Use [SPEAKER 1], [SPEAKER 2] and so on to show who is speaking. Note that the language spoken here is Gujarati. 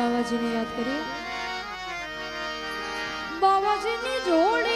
[SPEAKER 1] બાવાજીને યાદ કરીએ? બાવાજીની જોડે